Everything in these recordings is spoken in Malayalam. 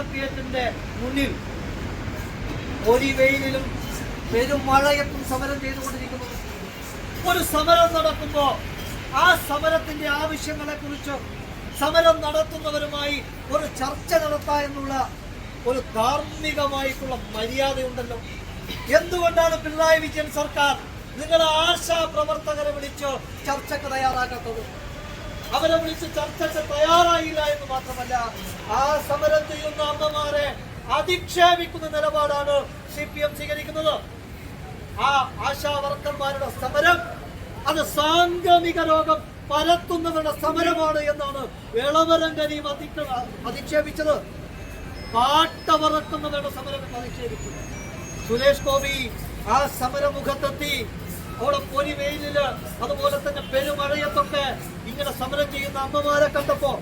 സെക്രട്ടേറിയറ്റിന്റെ മുന്നിൽ ഒരു വെയിലിലും പെരുമഴയത്തും സമരം ചെയ്തുകൊണ്ടിരിക്കുന്നു. ഒരു സമരം നടക്കുമ്പോൾ ആ സമരത്തിന്റെ ആവശ്യങ്ങളെ കുറിച്ച് സമരം നടത്തുന്നവരുമായി ഒരു ചർച്ച നടത്താ എന്നുള്ള ഒരു ധാർമ്മികമായിട്ടുള്ള മര്യാദയുണ്ടല്ലോ. എന്തുകൊണ്ടാണ് പിണറായി വിജയൻ സർക്കാർ നിങ്ങളെ ആശാ പ്രവർത്തകരെ വിളിച്ച് ചർച്ചയ്ക്ക് തയ്യാറാക്കാത്തത്? അവരെ വിളിച്ച് ചർച്ചയ്ക്ക് തയ്യാറായില്ല എന്ന് മാത്രമല്ല ആ സമരം ചെയ്യുന്ന അമ്മമാരെ അധിക്ഷേപിക്കുന്ന നിലപാടാണ് സി പി എം സ്വീകരിക്കുന്നത്. ആ ആശാ വർക്കർമാരുടെ സമരം അത് സാംഗമിക രോഗം പരത്തുന്നവരുടെ സമരമാണ് എന്നാണ് വിളവരങ്കനിയും അധിക്ഷ അധിക്ഷേപിച്ചത്. പാട്ടവറക്കുന്നവരുടെ സമരം അധിക്ഷേപിച്ചു. സുരേഷ് ഗോപി ആ സമരമുഖത്തെത്തി അവിടെ പൊരി വെയിലിൽ അതുപോലെ തന്നെ പെരുമഴയത്തൊക്കെ ഇങ്ങനെ സമരം ചെയ്യുന്ന അമ്മമാരെ കണ്ടപ്പോ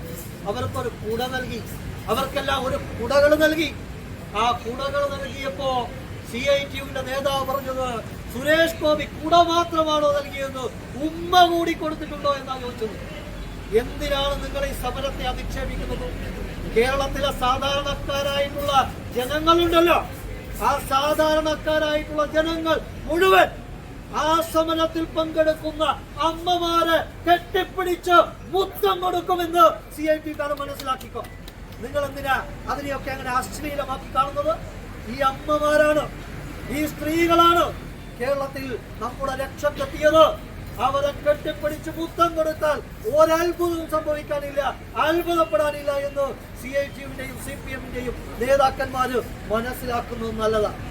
അവർക്കൊരു കുട നൽകി. അവർക്കെല്ലാം ഒരു കുടകൾ നൽകി. ആ കുടകൾ നൽകിയപ്പോ സി ഐ ടിയുടെ നേതാവ് പറഞ്ഞത് സുരേഷ് ഗോപി കുട മാത്രമാണോ നൽകിയെന്ന് ഉമ്മ കൂടി കൊടുത്തിട്ടുണ്ടോ എന്നാണ് ചോദിച്ചത്. എന്തിനാണ് നിങ്ങൾ ഈ സമരത്തെ അധിക്ഷേപിക്കുന്നത്? കേരളത്തിലെ സാധാരണക്കാരായിട്ടുള്ള ജനങ്ങളുണ്ടല്ലോ. ആ സാധാരണക്കാരായിട്ടുള്ള ജനങ്ങൾ മുഴുവൻ ആ സമരത്തിൽ പങ്കെടുക്കുന്ന അമ്മമാരെ കെട്ടിപ്പിടിച്ച് മുത്തം കൊടുക്കുമെന്ന് സി ഐ ടി കാരൻ മനസ്സിലാക്കിക്കോ. നിങ്ങൾ എന്തിനാ അതിനെയൊക്കെ അങ്ങനെ അശ്ലീലമാക്കി കാണുന്നത്? ഈ അമ്മമാരാണ് ഈ സ്ത്രീകളാണ് കേരളത്തിൽ നമ്മുടെ രക്ഷക്കെത്തിയത് അവരെ കെട്ടിപ്പിടിച്ച് മുത്തം കൊടുത്താൽ ഒരത്ഭുതവും സംഭവിക്കാനില്ല അത്ഭുതപ്പെടാനില്ല എന്ന് സി ഐ ടിയുടെയും സി പി എമ്മിന്റെയും നേതാക്കന്മാര് മനസ്സിലാക്കുന്നത് നല്ലതാണ്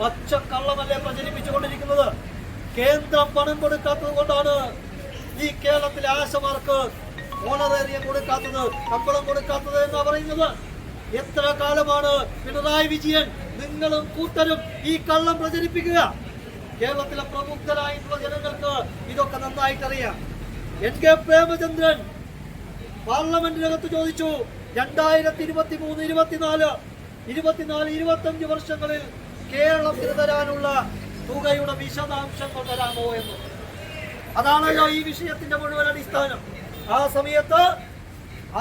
പച്ചക്കള്ളമല്ലേ പ്രചരിപ്പിച്ചുകൊണ്ടിരിക്കുന്നത്? കേന്ദ്രം പണം കൊടുക്കാത്തത് കൊണ്ടാണ് ഈ കേരളത്തിലെ ആശമാർക്ക് ഓണറേറിയം കൊടുക്കാത്തത് ശമ്പളം കൊടുക്കാത്തത് എന്ന് പറയുന്നത്. എത്ര കാലമാണ് പിണറായി വിജയൻ നിങ്ങളും കൂട്ടരും ഈ കള്ളം പ്രചരിപ്പിക്കുക? കേരളത്തിലെ പ്രമുഖരായിട്ടുള്ള ജനങ്ങൾക്ക് ഇതൊക്കെ നന്നായിട്ടറിയാം. എൻ കെ പ്രേമചന്ദ്രൻ പാർലമെന്റിനകത്ത് ചോദിച്ചു രണ്ടായിരത്തി ഇരുപത്തി മൂന്ന് ഇരുപത്തിനാല് ഇരുപത്തിനാല് ഇരുപത്തി അഞ്ച് വർഷങ്ങളിൽ കേരളത്തിന് തരാനുള്ള തുകയുടെ വിശദാംശം കൊണ്ടുവരാമോ എന്ന്. അതാണല്ലോ ഈ വിഷയത്തിന്റെ മുഴുവൻ അടിസ്ഥാനം. ആ സമയത്ത്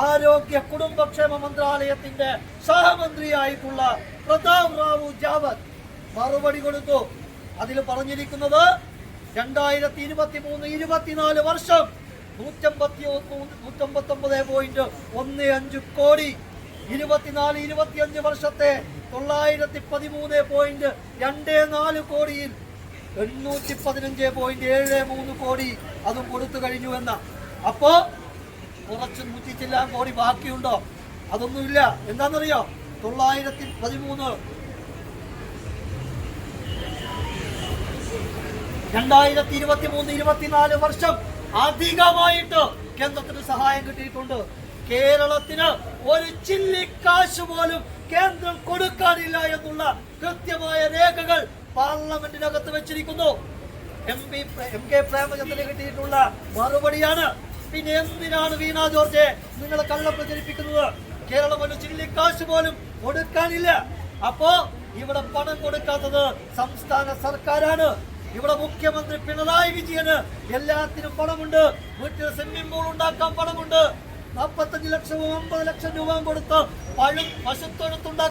ആരോഗ്യ കുടുംബക്ഷേമ മന്ത്രാലയത്തിന്റെ സഹമന്ത്രിയായിട്ടുള്ള പ്രതാപ് റാവു ജാവത് മറുപടി കൊടുത്തു. അതിൽ പറഞ്ഞിരിക്കുന്നത് രണ്ടായിരത്തി ഇരുപത്തി മൂന്ന് ഇരുപത്തിനാല് വർഷം നൂറ്റമ്പത്തി നൂറ്റമ്പത്തൊമ്പത് പോയിന്റ് ഒന്ന് അഞ്ച് കോടി ഇരുപത്തിനാല് ഇരുപത്തിയഞ്ച് വർഷത്തെ തൊള്ളായിരത്തി പതിമൂന്ന് പോയിന്റ് രണ്ട് നാല് കോടിയിൽ എണ്ണൂറ്റി പതിനഞ്ച് പോയിന്റ് ഏഴ് മൂന്ന് കോടി അതും കൊടുത്തു കഴിഞ്ഞു എന്ന. അപ്പോ കുറച്ച് നൂറ്റി ചില്ലാൻ കോടി ബാക്കിയുണ്ടോ? അതൊന്നുമില്ല. എന്താണെന്നറിയോ? തൊള്ളായിരത്തി പതിമൂന്ന് രണ്ടായിരത്തി ഇരുപത്തി മൂന്ന് ഇരുപത്തിനാല് വർഷം അധികമായിട്ട് കേന്ദ്രത്തിന് സഹായം കിട്ടിയിട്ടുണ്ട്. കേരളത്തിന് ഒരു ചില്ലിക്കാശ് പോലും കേന്ദ്രം കൊടുക്കാനില്ല എന്നുള്ള കൃത്യമായ രേഖകൾ പാർലമെന്റിനകത്ത് വെച്ചിരിക്കുന്നു. എം പി എം കെ പ്രേമചന്ദ്രന് കിട്ടിയിട്ടുള്ള മറുപടിയാണ്. പിന്നെ എന്തിനാണ് വീണ ജോർജെ നിങ്ങൾ കള്ളം പ്രചരിപ്പിക്കുന്നത്? കേരളം ഒരു ചില്ലിക്കാശ് പോലും കൊടുക്കാനില്ല. അപ്പോ ഇവിടെ പണം കൊടുക്കാത്തത് സംസ്ഥാന സർക്കാരാണ്. ഇവിടെ മുഖ്യമന്ത്രി പിണറായി വിജയന് എല്ലാത്തിനും പണമുണ്ട്. വീട്ടിൽ സ്വിമ്മിംഗ് പൂൾ ഉണ്ടാക്കാൻ പണമുണ്ട്. നാൽപ്പത്തഞ്ച് ലക്ഷവും അമ്പത് ലക്ഷം രൂപ കൊടുത്ത് പഴം പശുത്തൊഴുത്തുണ്ടാക്കാൻ